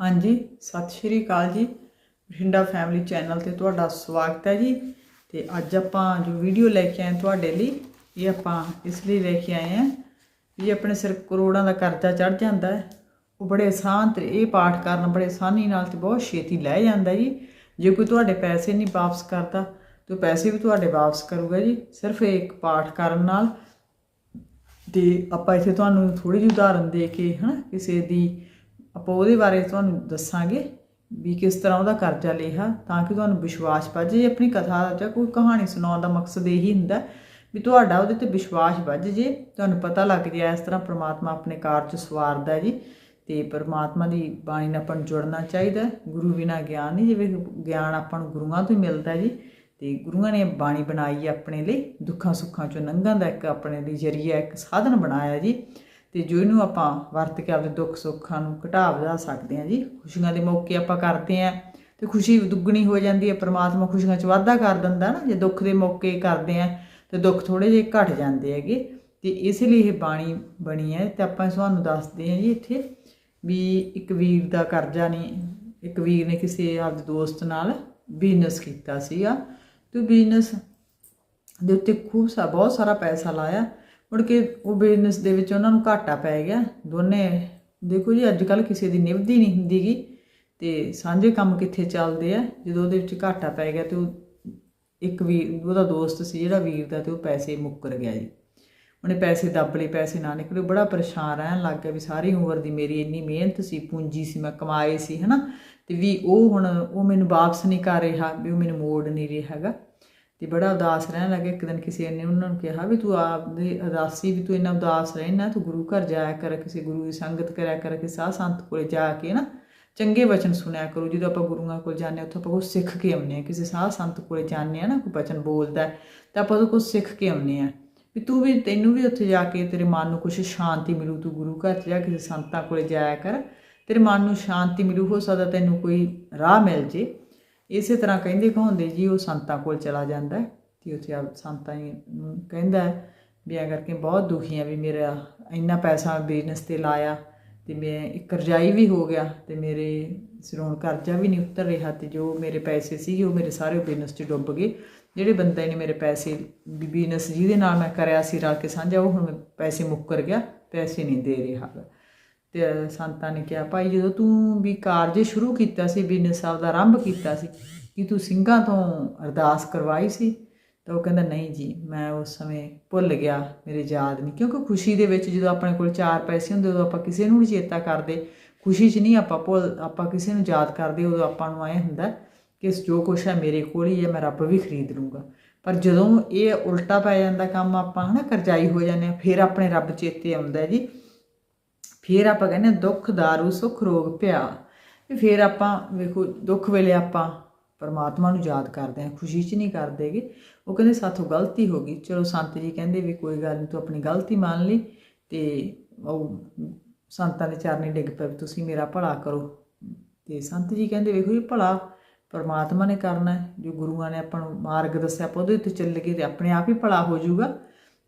ਹਾਂਜੀ, ਸਤਿ ਸ਼੍ਰੀ ਅਕਾਲ ਜੀ। ਬਠਿੰਡਾ ਫੈਮਿਲੀ ਚੈਨਲ ਤੇ ਤੁਹਾਡਾ ਸਵਾਗਤ ਹੈ ਜੀ। ਤੇ ਅੱਜ ਆਪਾਂ ਜੋ ਵੀਡੀਓ ਲੈ ਕੇ ਆਏ ਤੁਹਾਡੇ ਲਈ, ਇਹ ਆਪਾਂ ਇਸ ਲਈ ਲੈ ਕੇ ਆਏ ਹਾਂ। ਵੀ ਆਪਣੇ ਸਿਰ ਕਰੋੜਾਂ ਦਾ ਕਰਜ਼ਾ ਚੜ ਜਾਂਦਾ ਹੈ। ਉਹ ਬੜੇ ਆਸਾਨ ਤੇ ਇਹ ਪਾਠ ਕਰਨ ਬੜੇ ਆਸਾਨੀ ਨਾਲ ਤੇ ਬਹੁਤ ਛੇਤੀ ਲੈ ਜਾਂਦਾ ਜੀ। ਜੇ ਕੋਈ ਤੁਹਾਡੇ ਪੈਸੇ ਨਹੀਂ ਵਾਪਸ ਕਰਦਾ, ਤਾਂ ਉਹ ਪੈਸੇ ਵੀ ਤੁਹਾਡੇ ਵਾਪਸ ਕਰੂਗਾ ਜੀ। ਸਿਰਫ ਇੱਕ ਪਾਠ ਕਰਨ ਨਾਲ। ਤੇ ਆਪਾਂ ਇੱਥੇ ਤੁਹਾਨੂੰ ਥੋੜੀ ਜਿਹੀ ਉਦਾਹਰਨ ਦੇ ਕੇ ਹਨਾ, ਕਿਸੇ ਦੀ ਆਪਾਂ ਉਹਦੇ ਬਾਰੇ ਤੁਹਾਨੂੰ ਦੱਸਾਂਗੇ ਵੀ ਕਿਸ ਤਰ੍ਹਾਂ ਉਹਦਾ ਕਰਜ਼ਾ ਲਿਆ ਤਾਂ ਕਿ ਤੁਹਾਨੂੰ ਵਿਸ਼ਵਾਸ ਵੱਜ ਜੇ ਆਪਣੀ ਕਥਾ ਜਾਂ ਕੋਈ ਕਹਾਣੀ ਸੁਣਾਉਣ ਦਾ ਮਕਸਦ ਇਹੀ ਹੁੰਦਾ ਵੀ ਤੁਹਾਡਾ ਉਹਦੇ ਤੇ ਵਿਸ਼ਵਾਸ ਵੱਜ ਜੇ ਤੁਹਾਨੂੰ ਪਤਾ ਲੱਗ ਜਾਏ ਇਸ ਤਰ੍ਹਾਂ ਪ੍ਰਮਾਤਮਾ ਆਪਣੇ ਕਾਰਜ ਸਵਾਰਦਾ ਜੀ ਤੇ ਪਰਮਾਤਮਾ ਦੀ ਬਾਣੀ ਨਾਲ ਆਪਾਂ ਨੂੰ ਜੁੜਨਾ ਚਾਹੀਦਾ। ਗੁਰੂ ਬਿਨਾ ਗਿਆਨ ਨਹੀਂ, ਜਿਵੇਂ ਗਿਆਨ ਆਪਾਂ ਨੂੰ ਗੁਰੂਆਂ ਤੋਂ ਹੀ ਮਿਲਦਾ ਜੀ ਤੇ ਗੁਰੂਆਂ ਨੇ ਬਾਣੀ ਬਣਾਈ ਆਪਣੇ ਲਈ, ਦੁੱਖਾਂ ਸੁੱਖਾਂ ਚੋਂ ਲੰਘਣ ਦਾ ਇੱਕ ਆਪਣੇ ਲਈ ਜਰੀਆ, ਇੱਕ ਸਾਧਨ ਬਣਾਇਆ ਜੀ। ਤੇ ਜੋ ਇਹਨੂੰ ਆਪਾਂ ਵਰਤ ਕੇ ਆਪਣੇ ਦੁੱਖ ਸੁੱਖਾਂ ਨੂੰ ਘਟਾ ਵਧਾ ਸਕਦੇ ਹਾਂ ਜੀ, ਖੁਸ਼ੀਆਂ ਦੇ ਮੌਕੇ ਆਪਾਂ ਕਰਦੇ ਹਾਂ ਤੇ ਖੁਸ਼ੀ ਦੁੱਗਣੀ ਹੋ ਜਾਂਦੀ ਹੈ, ਪ੍ਰਮਾਤਮਾ ਖੁਸ਼ੀਆਂ 'ਚ ਵਾਧਾ ਕਰ ਦਿੰਦਾ ਨਾ, ਜੇ ਦੁੱਖ ਦੇ ਮੌਕੇ ਕਰਦੇ ਆ ਤੇ ਦੁੱਖ ਥੋੜੇ ਜਿਹੇ ਘਟ ਜਾਂਦੇ ਹੈਗੇ ਤੇ ਇਸ ਲਈ ਇਹ ਬਾਣੀ ਬਣੀ ਹੈ ਤੇ ਆਪਾਂ ਤੁਹਾਨੂੰ ਦੱਸਦੇ ਹਾਂ ਜੀ ਇੱਥੇ ਵੀ ਇੱਕ ਵੀਰ ਦਾ ਕਰਜ਼ਾ ਨਹੀਂ, ਇੱਕ ਵੀਰ ਨੇ ਕਿਸੇ ਆਪਦੇ ਦੋਸਤ ਨਾਲ ਬਿਜ਼ਨਸ ਕੀਤਾ ਸੀਗਾ ਤੇ ਬਿਜ਼ਨਸ ਦੇ ਉੱਤੇ ਖੂਬ ਸਾ, ਬਹੁਤ ਸਾਰਾ ਪੈਸਾ ਲਾਇਆ ਮੁੜ ਕੇ ਉਹ ਬਿਜ਼ਨਸ ਦੇ ਵਿੱਚ ਉਹਨਾਂ ਨੂੰ ਘਾਟਾ ਪੈ ਗਿਆ। ਦੋਨੇ, ਦੇਖੋ ਜੀ ਅੱਜ ਕੱਲ ਕਿਸੇ ਦੀ ਨਿਭਦੀ ਨਹੀਂ ਹੁੰਦੀਗੀ ਤੇ ਸਾਂਝੇ ਕੰਮ ਕਿੱਥੇ ਚੱਲਦੇ ਆ? ਜਦੋਂ ਉਹਦੇ ਵਿੱਚ ਘਾਟਾ ਪੈ ਗਿਆ ਤੇ ਉਹ ਇੱਕ ਵੀਰ, ਉਹਦਾ ਦੋਸਤ ਸੀ ਜਿਹੜਾ ਵੀਰ ਦਾ ਤੇ ਉਹ ਪੈਸੇ ਮੁੱਕਰ ਗਿਆ ਜੀ। ਉਹਨੇ ਪੈਸੇ ਦੱਬ ਲਏ, ਪੈਸੇ ਨਾ ਨਿਕਲੇ। ਬੜਾ ਪਰੇਸ਼ਾਨ ਰਹਿਣ ਲੱਗ ਗਿਆ ਵੀ ਸਾਰੀ ਉਮਰ ਦੀ ਮੇਰੀ ਇੰਨੀ ਮਿਹਨਤ ਸੀ, ਪੂੰਜੀ ਸੀ, ਮੈਂ ਕਮਾਏ ਸੀ, ਹਨਾ? ਤੇ ਵੀ ਉਹ ਹੁਣ, ਉਹ ਮੈਨੂੰ ਵਾਪਸ ਨਹੀਂ ਕਰ ਰਿਹਾ, ਵੀ ਉਹ ਮੈਨੂੰ ਮੋੜ ਨਹੀਂ ਰਿਹਾ ਹੈਗਾ। ਤੇ ਬੜਾ ਉਦਾਸ ਰਹਿਣ ਲੱਗਾ, ਇੱਕ ਦਿਨ ਕਿਸੇ ਨੇ ਉਹਨਾਂ ਨੂੰ ਕਿਹਾ ਵੀ ਤੂੰ ਆਪ ਦੇ ਉਦਾਸੀ ਵੀ ਤੂੰ ਇੰਨਾ ਉਦਾਸ ਰਹਿਣਾ, ਤੂੰ ਗੁਰੂ ਘਰ ਜਾਇਆ ਕਰ, ਕਿਸੇ ਗੁਰੂ ਦੀ ਸੰਗਤ ਕਰਿਆ ਕਰ, ਕਿਸੇ ਸਾਧ ਸੰਤ ਕੋਲੇ ਜਾ ਕੇ ਨਾ ਚੰਗੇ ਵਚਨ ਸੁਣਿਆ ਕਰੋ। ਜਦੋਂ ਆਪਾਂ ਗੁਰੂਆਂ ਕੋਲ ਜਾਂਦੇ ਹਾਂ, ਉੱਥੋਂ ਆਪਾਂ ਕੁਛ ਸਿੱਖ ਕੇ ਆਉਂਦੇ ਹਾਂ। ਕਿਸੇ ਸਾਧ ਸੰਤ ਕੋਲੇ ਜਾਂਦੇ ਹਾਂ ਨਾ, ਕੋਈ ਵਚਨ ਬੋਲਦਾ ਤਾਂ ਆਪਾਂ ਉਹ ਕੁਝ ਸਿੱਖ ਕੇ ਆਉਂਦੇ ਹਾਂ ਵੀ ਤੂੰ ਵੀ, ਤੈਨੂੰ ਵੀ ਉੱਥੇ ਜਾ ਕੇ ਤੇਰੇ ਮਨ ਨੂੰ ਕੁਛ ਸ਼ਾਂਤੀ ਮਿਲੂ। ਤੂੰ ਗੁਰੂ ਘਰ 'ਚ ਜਾ, ਕਿਸੇ ਸੰਤਾਂ ਕੋਲੇ ਜਾਇਆ ਕਰ, ਤੇਰੇ ਮਨ ਨੂੰ ਸ਼ਾਂਤੀ ਮਿਲੂ, ਹੋ ਸਕਦਾ ਤੈਨੂੰ ਕੋਈ ਰਾਹ ਮਿਲ ਜੇ। ਇਸੇ ਤਰ੍ਹਾਂ ਕਹਿੰਦੇ ਕਹਾਉਂਦੇ ਜੀ, ਉਹ ਸੰਤਾਂ ਕੋਲ ਚਲਾ ਜਾਂਦਾ ਹੈ ਤੇ ਉੱਥੇ ਆ ਸੰਤਾਂ ਜੀ ਨੂੰ ਕਹਿੰਦਾ ਵੀ ਐਂ ਕਰਕੇ ਬਹੁਤ ਦੁਖੀ ਆ ਵੀ ਮੇਰਾ ਇੰਨਾ ਪੈਸਾ ਬਿਜ਼ਨਸ ਤੇ ਲਾਇਆ ਤੇ ਮੈਂ ਇੱਕ ਕਰਜ਼ਾਈ ਵੀ ਹੋ ਗਿਆ ਤੇ ਮੇਰੇ ਸਿਰੋਂ ਕਰਜ਼ਾ ਵੀ ਨਹੀਂ ਉਤਰ ਰਿਹਾ ਤੇ ਜੋ ਮੇਰੇ ਪੈਸੇ ਸੀਗੇ ਉਹ ਮੇਰੇ ਸਾਰੇ ਬਿਜ਼ਨਸ 'ਚ ਡੁੱਬ ਗਏ। ਜਿਹੜੇ ਬੰਦੇ ਨੇ ਮੇਰੇ ਪੈਸੇ ਬਿਜ਼ਨਸ ਜਿਹਦੇ ਨਾਲ ਮੈਂ ਕਰਿਆ ਸੀ, ਰਲ ਕੇ ਸਾਂਝਾ, ਉਹ ਹੁਣ ਪੈਸੇ ਮੁੱਕਰ ਗਿਆ, ਪੈਸੇ ਨਹੀਂ ਦੇ ਰਿਹਾ। ਤੇ ਸੰਤਾਂ ਨੇ ਕਿਹਾ, ਭਾਈ ਜਦੋਂ ਤੂੰ ਵੀ ਕਾਰਜ ਸ਼ੁਰੂ ਕੀਤਾ ਸੀ, ਬਿਜ਼ਨਸ ਦਾ ਆਰੰਭ ਕੀਤਾ ਸੀ, ਕਿ ਤੂੰ ਸਿੰਘਾਂ ਤੋਂ ਅਰਦਾਸ ਕਰਵਾਈ ਸੀ? ਤਾਂ ਉਹ ਕਹਿੰਦਾ, ਨਹੀਂ ਜੀ, ਮੈਂ ਉਸ ਸਮੇਂ ਭੁੱਲ ਗਿਆ, ਮੇਰੇ ਯਾਦ ਨਹੀਂ, ਕਿਉਂਕਿ ਖੁਸ਼ੀ ਦੇ ਵਿੱਚ ਜਦੋਂ ਆਪਣੇ ਕੋਲ ਚਾਰ ਪੈਸੇ ਹੁੰਦੇ, ਉਦੋਂ ਆਪਾਂ ਕਿਸੇ ਨੂੰ ਨਹੀਂ ਚੇਤਾ ਕਰਦੇ, ਖੁਸ਼ੀ 'ਚ ਨਹੀਂ ਆਪਾਂ ਭੁੱਲ, ਆਪਾਂ ਕਿਸੇ ਨੂੰ ਯਾਦ ਕਰਦੇ, ਉਦੋਂ ਆਪਾਂ ਨੂੰ ਐ ਹੁੰਦਾ ਕਿ ਜੋ ਕੁਛ ਹੈ ਮੇਰੇ ਕੋਲ ਹੀ ਹੈ, ਮੈਂ ਰੱਬ ਵੀ ਖਰੀਦ ਲੂੰਗਾ। ਪਰ ਜਦੋਂ ਇਹ ਉਲਟਾ ਪੈ ਜਾਂਦਾ ਕੰਮ, ਆਪਾਂ ਹਨਾ ਕਰਜ਼ਾਈ ਹੋ ਜਾਂਦੇ ਆ ਫਿਰ ਆਪਣੇ ਰੱਬ ਚੇਤੇ ਆਉਂਦਾ ਜੀ। ਫਿਰ ਆਪਾਂ ਕਹਿੰਦੇ ਹਾਂ, ਦੁੱਖ ਦਾਰੂ ਸੁਖ ਰੋਗ ਭਿਆ ਫਿਰ ਆਪਾਂ ਵੇਖੋ ਦੁੱਖ ਵੇਲੇ ਆਪਾਂ ਪਰਮਾਤਮਾ ਨੂੰ ਯਾਦ ਕਰਦੇ ਹਾਂ ਖੁਸ਼ੀ 'ਚ ਨਹੀਂ ਕਰਦੇਗੇ ਉਹ ਕਹਿੰਦੇ ਸਾਥੋਂ ਗਲਤੀ ਹੋ ਗਈ। ਚਲੋ ਸੰਤ ਜੀ ਕਹਿੰਦੇ ਵੀ ਕੋਈ ਗੱਲ ਨਹੀਂ ਤੂੰ ਆਪਣੀ ਗਲਤੀ ਮੰਨ ਲਈ ਤੇ ਉਹ ਸੰਤਾਂ ਦੇ ਚਰਨੀ ਡਿੱਗ ਪਏ ਵੀ ਤੁਸੀਂ ਮੇਰਾ ਭਲਾ ਕਰੋ। ਤੇ ਸੰਤ ਜੀ ਕਹਿੰਦੇ ਵੇਖੋ ਇਹ ਭਲਾ ਪਰਮਾਤਮਾ ਨੇ ਕਰਨਾ ਜੋ ਗੁਰੂਆਂ ਨੇ ਆਪਾਂ ਨੂੰ ਮਾਰਗ ਦੱਸਿਆ ਆਪਾਂ ਉਹਦੇ ਉੱਤੇ ਚੱਲਗੇ ਤੇ ਆਪਣੇ ਆਪ ਹੀ ਭਲਾ ਹੋ ਜਾਊਗਾ।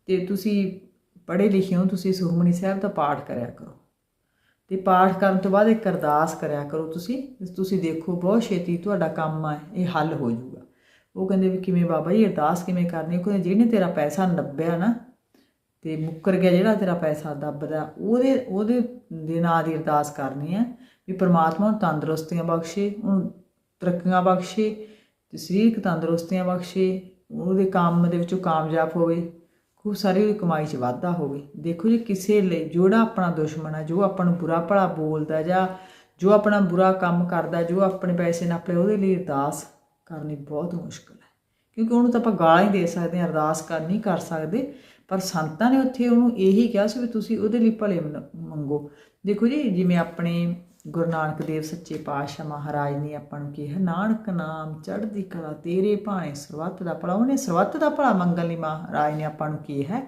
ਤੇ ਤੁਸੀਂ ਪੜ੍ਹੇ ਲਿਖੇ ਹੋ ਤੁਸੀਂ ਸੁਖਮਨੀ ਸਾਹਿਬ ਦਾ ਪਾਠ ਕਰਿਆ ਕਰੋ। ਤੇ ਪਾਠ ਕਰਨ ਤੋਂ ਬਾਅਦ ਇੱਕ ਅਰਦਾਸ ਕਰਿਆ ਕਰੋ ਤੁਸੀਂ ਤੁਸੀਂ ਦੇਖੋ ਬਹੁਤ ਛੇਤੀ ਤੁਹਾਡਾ ਕੰਮ ਹੈ ਇਹ ਹੱਲ ਹੋ ਜਾਊਗਾ। ਉਹ ਕਹਿੰਦੇ ਵੀ ਕਿਵੇਂ ਬਾਬਾ ਜੀ, ਅਰਦਾਸ ਕਿਵੇਂ ਕਰਨੀ ਉਹ ਕਹਿੰਦੇ, ਜਿਹਨੇ ਤੇਰਾ ਪੈਸਾ ਨੱਬਿਆ ਨਾ, ਤੇ ਮੁੱਕਰ ਗਿਆ ਜਿਹੜਾ ਤੇਰਾ ਪੈਸਾ ਦੱਬਦਾ, ਉਹਦੇ ਉਹਦੇ ਦੇ ਨਾਂ ਦੀ ਅਰਦਾਸ ਕਰਨੀ ਹੈ ਵੀ ਪ੍ਰਮਾਤਮਾ ਨੂੰ ਤੰਦਰੁਸਤੀਆਂ ਬਖਸ਼ੇ, ਉਹਨੂੰ ਤਰੱਕੀਆਂ ਬਖਸ਼ੇ, ਤੇ ਸਰੀਰਕ ਤੰਦਰੁਸਤੀਆਂ ਬਖਸ਼ੇ, ਉਹਦੇ ਕੰਮ ਦੇ ਵਿੱਚੋਂ ਕਾਮਯਾਬ ਹੋਵੇ। ਖੂਬ ਸਾਰੀ ਉਹਦੀ ਕਮਾਈ 'ਚ ਵਾਧਾ ਹੋਵੇ ਦੇਖੋ ਜੀ, ਕਿਸੇ ਲਈ ਜਿਹੜਾ ਆਪਣਾ ਦੁਸ਼ਮਣ ਹੈ ਜੋ ਆਪਾਂ ਨੂੰ ਬੁਰਾ ਭਲਾ ਬੋਲਦਾ ਜਾਂ ਜੋ ਆਪਣਾ ਬੁਰਾ ਕੰਮ ਕਰਦਾ, ਜੋ ਆਪਣੇ ਪੈਸੇ ਨਾਪਲੇ ਉਹਦੇ ਲਈ ਅਰਦਾਸ ਕਰਨੀ ਬਹੁਤ ਮੁਸ਼ਕਲ ਹੈ। ਕਿਉਂਕਿ ਉਹਨੂੰ ਤਾਂ ਆਪਾਂ ਗਾਲਾਂ ਹੀ ਦੇ ਸਕਦੇ ਹਾਂ, ਅਰਦਾਸ ਕਰ ਨਹੀਂ ਕਰ ਸਕਦੇ। ਪਰ ਸੰਤਾਂ ਨੇ ਉੱਥੇ ਉਹਨੂੰ ਇਹੀ ਕਿਹਾ ਸੀ ਵੀ ਤੁਸੀਂ ਉਹਦੇ ਲਈ ਭਲੇ ਮੰਗੋ। ਦੇਖੋ ਜੀ, ਜਿਵੇਂ ਆਪਣੇ ਗੁਰੂ ਨਾਨਕ ਦੇਵ ਸੱਚੇ ਪਾਤਸ਼ਾਹ ਮਹਾਰਾਜ ਨੇ ਆਪਾਂ ਨੂੰ ਕਿਹਾ, ਨਾਨਕ ਨਾਮ ਚੜ੍ਹਦੀ ਕਲਾ ਤੇਰੇ ਭਾਣੇ ਸਰਬੱਤ ਦਾ ਭਲਾ। ਉਹਨੇ ਸਰਬੱਤ ਦਾ ਭਲਾ ਮੰਗਣ ਲਈ ਮਹਾਰਾਜ ਨੇ ਆਪਾਂ ਨੂੰ ਕਿਹਾ।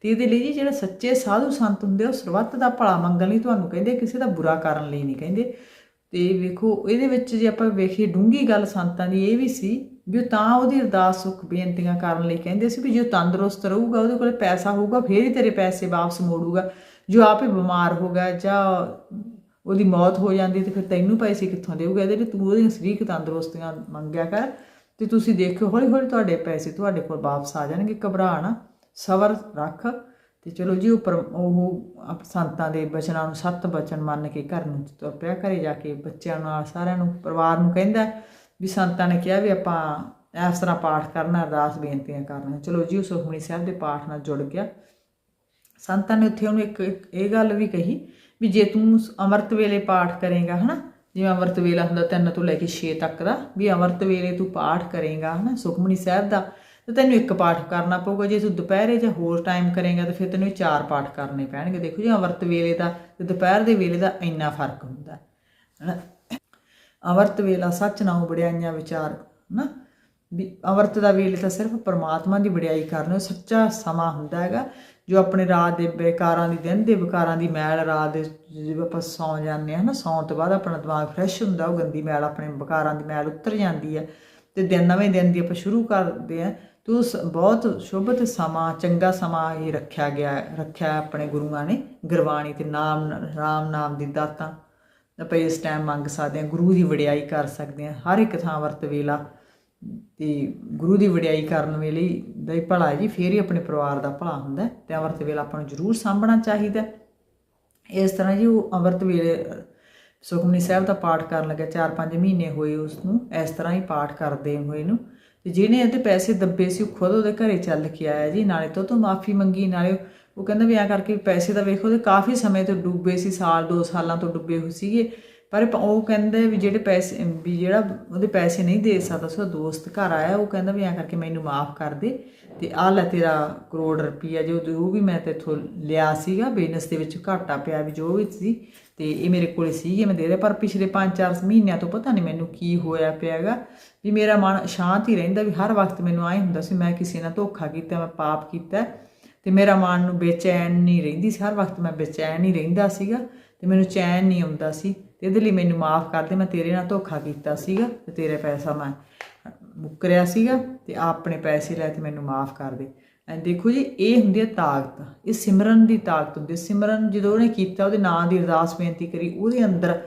ਤੇ ਇਹਦੇ ਲਈ ਜੀ ਜਿਹੜੇ ਸੱਚੇ ਸਾਧੂ ਸੰਤ ਹੁੰਦੇ ਉਹ ਸਰਬੱਤ ਦਾ ਭਲਾ ਮੰਗਣ ਲਈ ਤੁਹਾਨੂੰ ਕਹਿੰਦੇ, ਕਿਸੇ ਦਾ ਬੁਰਾ ਕਰਨ ਲਈ ਨਹੀਂ ਕਹਿੰਦੇ। ਤੇ ਵੇਖੋ, ਇਹਦੇ ਵਿੱਚ ਜੇ ਆਪਾਂ ਵੇਖੀਏ ਡੂੰਗੀ ਗੱਲ ਸੰਤਾਂ ਦੀ, ਇਹ ਵੀ ਸੀ ਵੀ ਉਹ ਤਾਂ ਉਹਦੀ ਅਰਦਾਸ ਸੁਖ ਬੇਨਤੀਆਂ ਕਰਨ ਲਈ ਕਹਿੰਦੇ ਸੀ ਵੀ ਜੋ ਤੰਦਰੁਸਤ ਰਹੂਗਾ, ਉਹਦੇ ਕੋਲੇ ਪੈਸਾ ਹੋਊਗਾ, ਫੇਰ ਹੀ ਤੇਰੇ ਪੈਸੇ ਵਾਪਸ ਮੋੜੂਗਾ। ਜੋ ਆਪੇ ਬਿਮਾਰ ਹੋ ਗਿਆ ਜਾਂ ਉਹਦੀ ਮੌਤ ਹੋ ਜਾਂਦੀ ਤੇ ਫਿਰ ਤੈਨੂੰ ਪੈਸੇ ਕਿੱਥੋਂ ਦੇਊਗਾ? ਇਹਦੇ ਲਈ ਤੂੰ ਉਹਦੀਆਂ ਸਰੀਰਕ ਤੰਦਰੁਸਤੀਆਂ ਮੰਗਿਆ ਕਰ ਤੇ ਤੁਸੀਂ ਦੇਖਿਓ ਹੌਲੀ ਹੌਲੀ ਤੁਹਾਡੇ ਪੈਸੇ ਤੁਹਾਡੇ ਕੋਲ ਵਾਪਸ ਆ ਜਾਣਗੇ ਘਬਰਾ ਨਾ, ਸਬਰ ਰੱਖ। ਤੇ ਚਲੋ ਜੀ ਉਹ ਉਹ ਸੰਤਾਂ ਦੇ ਬਚਨਾਂ ਨੂੰ ਸੱਤ ਬਚਨ ਮੰਨ ਕੇ ਘਰ ਨੂੰ ਤੁਰ ਪਿਆ, ਘਰੇ ਜਾ ਕੇ ਬੱਚਿਆਂ ਨਾਲ ਸਾਰਿਆਂ ਨੂੰ, ਪਰਿਵਾਰ ਨੂੰ ਕਹਿੰਦਾ ਵੀ ਸੰਤਾਂ ਨੇ ਕਿਹਾ ਵੀ ਆਪਾਂ ਇਸ ਤਰ੍ਹਾਂ ਪਾਠ ਕਰਨਾ, ਅਰਦਾਸ ਬੇਨਤੀਆਂ ਕਰਨਾ ਚਲੋ ਜੀ, ਉਹ ਸੁਖਮਨੀ ਸਾਹਿਬ ਦੇ ਪਾਠ ਨਾਲ ਜੁੜ ਗਿਆ। ਸੰਤਾਂ ਨੇ ਉੱਥੇ ਉਹਨੂੰ ਇੱਕ ਇੱਕ ਇਹ ਗੱਲ ਵੀ ਕਹੀ ਵੀ ਜੇ ਤੂੰ ਅੰਮ੍ਰਿਤ ਵੇਲੇ ਪਾਠ ਕਰੇਗਾ, ਹਨਾ? ਜਿਵੇਂ ਅੰਮ੍ਰਿਤ ਵੇਲਾ ਹੁੰਦਾ 3 ਤੋਂ ਲੈ ਕੇ 6 ਤੱਕ ਦਾ, ਵੀ ਅੰਮ੍ਰਿਤ ਵੇਲੇ ਤੂੰ ਪਾਠ ਕਰੇਗਾ, ਹਨਾ? ਸੁਖਮਨੀ ਸਾਹਿਬ ਦਾ, ਤੇ ਤੈਨੂੰ ਇੱਕ ਪਾਠ ਕਰਨਾ ਪਊਗਾ, ਜੇ ਤੂੰ ਦੁਪਹਿਰੇ ਜਾਂ ਹੋਰ ਟਾਈਮ ਕਰੇਗਾ, ਤਾਂ ਫਿਰ ਤੈਨੂੰ ਚਾਰ ਪਾਠ ਕਰਨੇ ਪੈਣਗੇ। ਦੇਖੋ ਜੀ, ਅੰਮ੍ਰਿਤ ਵੇਲੇ ਦਾ ਤੇ ਦੁਪਹਿਰ ਦੇ ਵੇਲੇ ਦਾ ਇੰਨਾ ਫ਼ਰਕ ਹੁੰਦਾ, ਹਨਾ? ਅੰਮ੍ਰਿਤ ਵੇਲਾ ਸੱਚ ਨਾਉ ਬੜਿਆਈਆਂ ਵਿਚਾਰ, ਹਨਾ? ਵੀ ਅੰਮ੍ਰਿਤ ਦਾ ਵੇਲੇ ਤਾਂ ਸਿਰਫ ਪਰਮਾਤਮਾ ਦੀ ਵਡਿਆਈ ਕਰਨਾ, ਉਹ ਸੱਚਾ ਸਮਾਂ ਹੁੰਦਾ ਹੈਗਾ। ਜੋ ਆਪਣੇ ਰਾਤ ਦੇ ਵਿਕਾਰਾਂ ਦੀ ਦਿਨ ਦੇ ਵਿਕਾਰਾਂ ਦੀ ਮੈਲ ਰਾਤ ਦੇ ਜਦੋਂ ਆਪਾਂ ਸੌਂ ਜਾਂਦੇ ਹਾਂ ਨਾ ਸੌਣ ਤੋਂ ਬਾਅਦ ਆਪਣਾ ਦਿਮਾਗ ਫਰੈਸ਼ ਹੁੰਦਾ, ਉਹ ਗੰਦੀ ਮੈਲ ਆਪਣੇ ਵਿਕਾਰਾਂ ਦੀ ਮੈਲ ਉਤਰ ਜਾਂਦੀ ਹੈ ਤੇ ਦਿਨ ਨਵੇਂ ਦਿਨ ਦੀ ਆਪਾਂ ਸ਼ੁਰੂ ਕਰਦੇ ਆ ਤੇ ਉਸ ਬਹੁਤ ਸ਼ੁਭ ਸਮਾਂ, ਚੰਗਾ ਸਮਾਂ ਇਹ ਰੱਖਿਆ ਗਿਆ ਰੱਖਿਆ ਆਪਣੇ ਗੁਰੂਆਂ ਨੇ ਗੁਰਬਾਣੀ ਤੇ ਨਾਮ ਰਾਮ ਨਾਮ ਦੀ ਦਾਤਾਂ। ਆਪਾਂ ਇਸ ਟਾਈਮ ਮੰਗ ਸਕਦੇ ਹਾਂ, ਗੁਰੂ ਦੀ ਵਡਿਆਈ ਕਰ ਸਕਦੇ ਹਾਂ, ਹਰ ਇੱਕ ਥਾਂ ਵਰਤ ਵੇਲਾ। ਤੇ ਗੁਰੂ ਦੀ ਵਡਿਆਈ ਕਰਨ ਵੇਲੇ ਦਾ ਹੀ ਭਲਾ ਜੀ, ਫੇਰ ਹੀ ਆਪਣੇ ਪਰਿਵਾਰ ਦਾ ਭਲਾ ਹੁੰਦਾ ਤੇ ਅੰਮ੍ਰਿਤ ਵੇਲਾ ਆਪਾਂ ਨੂੰ ਜ਼ਰੂਰ ਸਾਂਭਣਾ ਚਾਹੀਦਾ ਇਸ ਤਰ੍ਹਾਂ ਜੀ ਉਹ ਅੰਮ੍ਰਿਤ ਵੇਲੇ, ਸੁਖਮਨੀ ਸਾਹਿਬ ਦਾ ਪਾਠ ਕਰਨ ਲੱਗਾ 4-5 ਮਹੀਨੇ ਹੋਏ ਉਸ ਨੂੰ ਇਸ ਤਰ੍ਹਾਂ ਹੀ ਪਾਠ ਕਰਦੇ ਹੋਏ ਨੂੰ। ਤੇ ਜਿਹਨੇ ਇਹਦੇ ਪੈਸੇ ਦੱਬੇ ਸੀ, ਉਹ ਖੁਦ ਉਹਦੇ ਘਰੇ ਚੱਲ ਕੇ ਆਇਆ ਜੀ, ਨਾਲੇ ਤੋਂ ਤੋਂ ਮਾਫੀ ਮੰਗੀ, ਨਾਲੇ ਉਹ ਕਹਿੰਦਾ ਵੀ ਆ ਕਰਕੇ ਪੈਸੇ ਤਾਂ ਵੇਖੋ, ਉਹਦੇ ਕਾਫੀ ਸਮੇਂ ਤੋਂ ਡੁੱਬੇ ਸੀ, ਸਾਲ ਦੋ ਸਾਲਾਂ ਤੋਂ ਡੁੱਬੇ ਹੋਏ ਸੀਗੇ। ਪਰ ਉਹ ਕਹਿੰਦੇ ਵੀ ਜਿਹੜੇ ਪੈਸੇ, ਵੀ ਜਿਹੜਾ ਉਹਦੇ ਪੈਸੇ ਨਹੀਂ ਦੇ ਸਕਦਾ ਸੀ ਦੋਸਤ ਘਰ ਆਇਆ, ਉਹ ਕਹਿੰਦਾ ਵੀ ਐਂ ਕਰਕੇ ਮੈਨੂੰ ਮਾਫ ਕਰ ਦੇ ਤੇ ਆ ਲੈ ਤੇਰਾ ਕਰੋੜ ਰੁਪਈਆ ਜੋ ਉਹ ਵੀ ਮੈਂ ਤੇਥੋਂ ਲਿਆ ਸੀਗਾ ਬਿਜ਼ਨਸ ਦੇ ਵਿੱਚ ਘਾਟਾ ਪਿਆ ਵੀ ਜੋ ਵੀ ਸੀ ਤੇ ਇਹ ਮੇਰੇ ਕੋਲ ਸੀਗੇ, ਮੈਂ ਦੇ ਰਿਹਾ। ਪਰ ਪਿਛਲੇ 5-4 ਮਹੀਨਿਆਂ ਤੋਂ ਪਤਾ ਨਹੀਂ ਮੈਨੂੰ ਕੀ ਹੋਇਆ ਪਿਆਗਾ, ਵੀ ਮੇਰਾ ਮਨ ਸ਼ਾਂਤ ਹੀ ਰਹਿੰਦਾ ਵੀ ਹਰ ਵਕਤ ਮੈਨੂੰ ਆਏ ਹੁੰਦਾ ਸੀ, ਮੈਂ ਕਿਸੇ ਨਾਲ ਧੋਖਾ ਕੀਤਾ, ਮੈਂ ਪਾਪ ਕੀਤਾ ਤੇ ਮੇਰਾ ਮਨ ਨੂੰ ਬੇਚੈਨ ਨਹੀਂ ਰਹਿੰਦੀ ਸੀ। ਹਰ ਵਕਤ ਮੈਂ ਬੇਚੈਨ ਹੀ ਰਹਿੰਦਾ ਸੀਗਾ ਤੇ ਮੈਨੂੰ ਚੈਨ ਨਹੀਂ ਆਉਂਦਾ ਸੀ। ਤੇ ਇਹਦੇ ਲਈ ਮੈਨੂੰ ਮਾਫ ਕਰ ਦੇ, ਮੈਂ ਤੇਰੇ ਨਾਲ ਧੋਖਾ ਕੀਤਾ ਸੀਗਾ ਤੇ ਤੇਰੇ ਪੈਸਾ ਮੈਂ ਮੁੱਕਰਿਆ ਸੀਗਾ ਤੇ ਆਪਣੇ ਪੈਸੇ ਲੈ ਤੇ ਮੈਨੂੰ ਮਾਫ ਕਰ ਦੇ। ਦੇਖੋ ਜੀ, ਇਹ ਹੁੰਦੀ ਹੈ ਤਾਕਤ, ਇਹ ਸਿਮਰਨ ਦੀ ਤਾਕਤ ਹੁੰਦੀ ਹੈ ਸਿਮਰਨ ਜਦੋਂ ਉਹਨੇ ਕੀਤਾ, ਉਹਦੇ ਨਾਂ ਦੀ ਅਰਦਾਸ ਬੇਨਤੀ ਕਰੀ, ਉਹਦੇ ਅੰਦਰ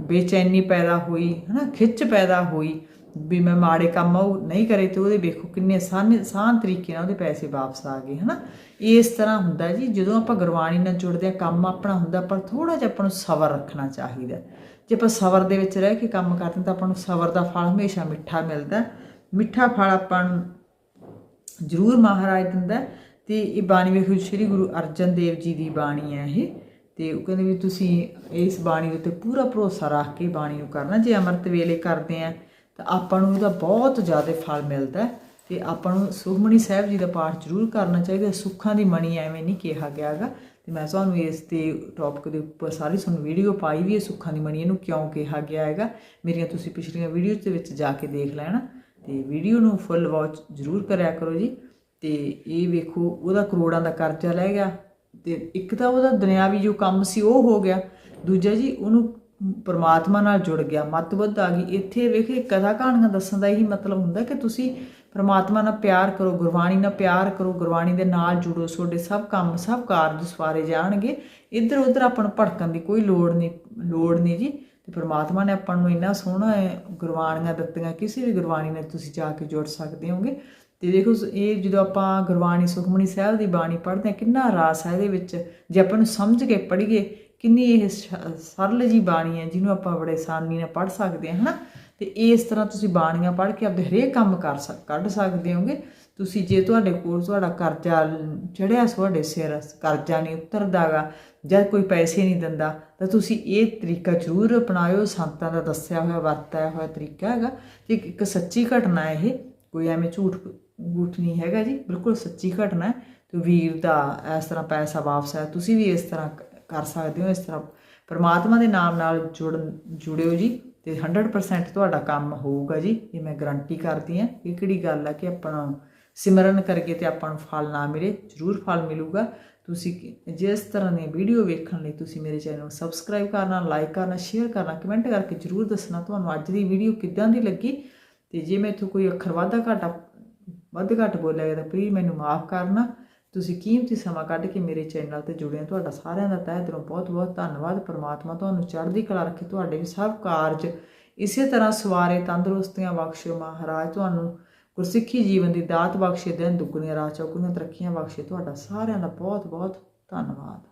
ਬੇਚੈਨੀ ਪੈਦਾ ਹੋਈ, ਹਨਾ, ਖਿੱਚ ਪੈਦਾ ਹੋਈ ਵੀ ਮੈਂ ਮਾੜੇ ਕੰਮ ਉਹ ਨਹੀਂ ਕਰੇ ਤੇ ਉਹਦੇ ਵੇਖੋ ਕਿੰਨੇ ਆਸਾਨ ਆਸਾਨ ਤਰੀਕੇ ਨਾਲ ਉਹਦੇ ਪੈਸੇ ਵਾਪਸ ਆ ਗਏ, ਹਨਾ? ਇਸ ਤਰ੍ਹਾਂ ਹੁੰਦਾ ਜੀ, ਜਦੋਂ ਆਪਾਂ ਗੁਰਬਾਣੀ ਨਾਲ ਜੁੜਦੇ ਆ ਕੰਮ ਆਪਣਾ ਹੁੰਦਾ ਪਰ ਥੋੜਾ ਜਿਹਾ ਆਪਾਂ ਨੂੰ ਸਬਰ ਰੱਖਣਾ ਚਾਹੀਦਾ ਜੇ ਆਪਾਂ ਸਬਰ ਦੇ ਵਿੱਚ ਰਹਿ ਕੇ ਕੰਮ ਕਰਦੇ ਹਾਂ, ਤਾਂ ਆਪਾਂ ਨੂੰ ਸਬਰ ਦਾ ਫਲ ਹਮੇਸ਼ਾ ਮਿੱਠਾ ਮਿਲਦਾ ਮਿੱਠਾ ਫਲ ਆਪਾਂ ਨੂੰ ਜ਼ਰੂਰ ਮਹਾਰਾਜ ਦਿੰਦਾ ਹੈ। ਤੇ ਇਹ ਬਾਣੀ ਵੇਖੋ ਸ੍ਰੀ ਗੁਰੂ ਅਰਜਨ ਦੇਵ ਜੀ ਦੀ ਬਾਣੀ ਹੈ ਇਹ। ਤੇ ਉਹ ਕਹਿੰਦੇ ਵੀ ਤੁਸੀਂ ਇਸ ਬਾਣੀ ਉੱਤੇ ਪੂਰਾ ਭਰੋਸਾ ਰੱਖ ਕੇ ਬਾਣੀ ਨੂੰ ਕਰਨਾ। ਜੇ ਅੰਮ੍ਰਿਤ ਵੇਲੇ ਕਰਦੇ ਆ ਤਾਂ ਆਪਾਂ ਨੂੰ ਇਹਦਾ ਬਹੁਤ ਜ਼ਿਆਦਾ ਫਲ ਮਿਲਦਾ ਹੈ ਤੇ ਆਪਾਂ ਨੂੰ ਸੁਖਮਣੀ ਸਾਹਿਬ ਜੀ ਦਾ ਪਾਠ ਜ਼ਰੂਰ ਕਰਨਾ ਚਾਹੀਦਾ ਸੁੱਖਾਂ ਦੀ ਮਣੀ ਐਵੇਂ ਨਹੀਂ ਕਿਹਾ ਗਿਆ ਹੈਗਾ। ਤੇ ਮੈਂ ਤੁਹਾਨੂੰ ਇਸ ਤੇ ਟੌਪਿਕ ਦੇ ਉੱਪਰ ਸਾਰੀ ਤੁਹਾਨੂੰ ਵੀਡੀਓ ਪਾਈ ਵੀ ਹੈ, ਸੁੱਖਾਂ ਦੀ ਮਣੀ ਇਹਨੂੰ ਕਿਉਂ ਕਿਹਾ ਗਿਆ ਹੈਗਾ। ਮੇਰੀਆਂ ਤੁਸੀਂ ਪਿਛਲੀਆਂ ਵੀਡੀਓਜ਼ ਦੇ ਵਿੱਚ ਜਾ ਕੇ ਦੇਖ ਲੈਣਾ। ਤੇ ਵੀਡੀਓ ਨੂੰ ਫੁੱਲ ਵਾਚ ਜ਼ਰੂਰ ਕਰਿਆ ਕਰੋ ਜੀ। ਤੇ ਇਹ ਵੇਖੋ, ਉਹਦਾ ਕਰੋੜਾਂ ਦਾ ਕਰਜ਼ਾ ਲੈ ਗਿਆ। ਤੇ ਇੱਕ ਤਾਂ ਉਹਦਾ ਦੁਨਿਆਵੀ ਜੋ ਕੰਮ ਸੀ ਉਹ ਹੋ ਗਿਆ। ਦੂਜਾ ਜੀ, ਉਹਨੂੰ ਪਰਮਾਤਮਾ ਨਾਲ ਜੁੜ ਗਿਆ ਮਤਬੁੱਧ ਆ ਗਈ। ਇੱਥੇ ਵੇਖੇ ਕਥਾ ਕਹਾਣੀਆਂ ਦੱਸਣ ਦਾ ਇਹੀ ਮਤਲਬ ਹੁੰਦਾ ਕਿ ਤੁਸੀਂ ਪਰਮਾਤਮਾ ਨਾਲ ਪਿਆਰ ਕਰੋ, ਗੁਰਬਾਣੀ ਨਾਲ ਪਿਆਰ ਕਰੋ, ਗੁਰਬਾਣੀ ਦੇ ਨਾਲ ਜੁੜੋ, ਤੁਹਾਡੇ ਸਭ ਕੰਮ, ਸਭ ਕਾਰਜ ਸਵਾਰੇ ਜਾਣਗੇ। ਇੱਧਰ ਉੱਧਰ ਆਪਾਂ ਨੂੰ ਭੜਕਣ ਦੀ ਕੋਈ ਲੋੜ ਨਹੀਂ ਲੋੜ ਨਹੀਂ ਜੀ। ਤੇ ਪਰਮਾਤਮਾ ਨੇ ਆਪਾਂ ਨੂੰ ਇੰਨਾ ਸੋਹਣਾ ਗੁਰਬਾਣੀਆਂ ਦਿੱਤੀਆਂ, ਕਿਸੇ ਵੀ ਗੁਰਬਾਣੀ ਨਾਲ ਤੁਸੀਂ ਜਾ ਕੇ ਜੁੜ ਸਕਦੇ ਹੋਗੇ। ਤੇ ਦੇਖੋ ਇਹ ਜਦੋਂ ਆਪਾਂ ਗੁਰਬਾਣੀ ਸੁਖਮਨੀ ਸਾਹਿਬ ਦੀ ਬਾਣੀ ਪੜ੍ਹਦੇ ਹਾਂ, ਕਿੰਨਾ ਰਾਸ ਹੈ ਇਹਦੇ ਵਿੱਚ। ਜੇ ਆਪਾਂ ਨੂੰ ਸਮਝ ਕੇ ਪੜ੍ਹੀਏ ਕਿੰਨੀ ਇਹ ਸ਼- ਸਰਲ ਜੀ ਬਾਣੀ ਹੈ ਜਿਹਨੂੰ ਆਪਾਂ ਬੜੇ ਆਸਾਨੀ ਨਾਲ ਪੜ੍ਹ ਸਕਦੇ ਹਾਂ, ਹਨਾ? ਤੇ ਇਸ ਤਰ੍ਹਾਂ ਤੁਸੀਂ ਬਾਣੀਆਂ ਪੜ੍ਹ ਕੇ ਆਪਣੇ ਹਰੇਕ ਕੰਮ ਕਰ ਸਕ, ਕੱਢ ਸਕਦੇ ਹੋਗੇ। ਤੁਸੀਂ ਜੇ ਤੁਹਾਡੇ ਕੋਲ ਤੁਹਾਡਾ ਕਰਜ਼ਾ ਚੜਿਆ ਤੁਹਾਡੇ ਸਿਰ, ਕਰਜ਼ਾ ਨਹੀਂ ਉਤਰਦਾਗਾ ਜਦ ਕੋਈ ਪੈਸੇ ਨਹੀਂ ਦਿੰਦਾ, ਤਾਂ ਤੁਸੀਂ ਇਹ ਤਰੀਕਾ ਜ਼ਰੂਰ ਅਪਣਾਇਓ। ਸੰਤਾਂ ਦਾ ਦੱਸਿਆ ਹੋਇਆ, ਵਰਤਾਇਆ ਹੋਇਆ ਤਰੀਕਾ ਹੈਗਾ। ਤੇ ਇੱਕ- ਸੱਚੀ ਘਟਨਾ ਹੈ ਇਹ, ਕੋਈ ਐਵੇਂ ਝੂਠ ਝੂਠ ਨਹੀਂ ਹੈਗਾ ਜੀ। ਬਿਲਕੁਲ ਸੱਚੀ ਘਟਨਾ ਹੈ। ਤੇ ਵੀਰ ਦਾ ਇਸ ਤਰ੍ਹਾਂ ਪੈਸਾ ਵਾਪਸ ਆਇਆ। ਤੁਸੀਂ ਵੀ ਇਸ ਤਰ੍ਹਾਂ ਕਰ ਸਕਦੇ ਹੋ ਇਸ ਤਰ੍ਹਾਂ। ਪਰਮਾਤਮਾ ਦੇ ਨਾਮ ਨਾਲ ਜੁੜ, ਜੁੜਿਓ ਜੀ ਤੇ 100% ਤੁਹਾਡਾ ਕੰਮ ਹੋਊਗਾ ਜੀ, ਇਹ ਮੈਂ ਗਰੰਟੀ ਕਰਦੀ ਹਾਂ। ਇਹ ਕਿਹੜੀ ਗੱਲ ਹੈ ਕਿ ਆਪਣਾ ਸਿਮਰਨ ਕਰਕੇ ਤੇ ਆਪਾਂ ਨੂੰ ਫਲ ਨਾ ਮਿਲੇ, ਜ਼ਰੂਰ ਫਲ ਮਿਲੂਗਾ। ਤੁਸੀਂ ਜਿਸ ਤਰ੍ਹਾਂ ਦੀ ਵੀਡੀਓ ਵੇਖਣ ਲਈ ਤੁਸੀਂ ਮੇਰੇ ਚੈਨਲ ਨੂੰ ਸਬਸਕ੍ਰਾਈਬ ਕਰਨਾ ਲਾਈਕ ਕਰਨਾ ਸ਼ੇਅਰ ਕਰਨਾ ਕਮੈਂਟ ਕਰਕੇ ਜ਼ਰੂਰ ਦੱਸਣਾ ਤੁਹਾਨੂੰ ਅੱਜ ਦੀ ਵੀਡੀਓ ਕਿੱਦਾਂ ਦੀ ਲੱਗੀ। ਤੇ ਜੇ ਮੈਥੋਂ ਕੋਈ ਅੱਖਰ ਵਾਧਾ ਘਾਟਾ, ਵੱਧ ਘੱਟ ਬੋਲਿਆ ਗਿਆ ਤਾਂ ਪਲੀਜ਼ ਮੈਨੂੰ ਮਾਫ ਕਰਨਾ। ਤੁਸੀਂ ਕੀਮਤੀ ਸਮਾਂ ਕੱਢ ਕੇ ਮੇਰੇ ਚੈਨਲ ਤੇ ਜੁੜੇ ਹੋ। ਤੁਹਾਡਾ ਸਾਰਿਆਂ ਦਾ ਤਹਿ ਦਿਲੋਂ ਬਹੁਤ-ਬਹੁਤ ਧੰਨਵਾਦ। ਪ੍ਰਮਾਤਮਾ ਤੁਹਾਨੂੰ ਚੜ੍ਹਦੀ ਕਲਾ ਰੱਖੇ। ਤੁਹਾਡੇ ਵੀ ਸਭ ਕਾਰਜ ਇਸੇ ਤਰ੍ਹਾਂ ਸਵਾਰੇ, ਤੰਦਰੁਸਤੀਆਂ ਬਖਸ਼ਿਓ ਮਹਾਰਾਜ, ਤੁਹਾਨੂੰ ਗੁਰਸਿੱਖੀ ਜੀਵਨ ਦੀ ਦਾਤ ਬਖਸ਼ੇ, ਦਿਨ ਦੁੱਗਣੀਆਂ ਰਾਤ ਚੌਗੁਣੀਆਂ ਤਰੱਕੀਆਂ ਬਖਸ਼ੇ। ਤੁਹਾਡਾ ਸਾਰਿਆਂ ਦਾ ਬਹੁਤ-ਬਹੁਤ ਧੰਨਵਾਦ।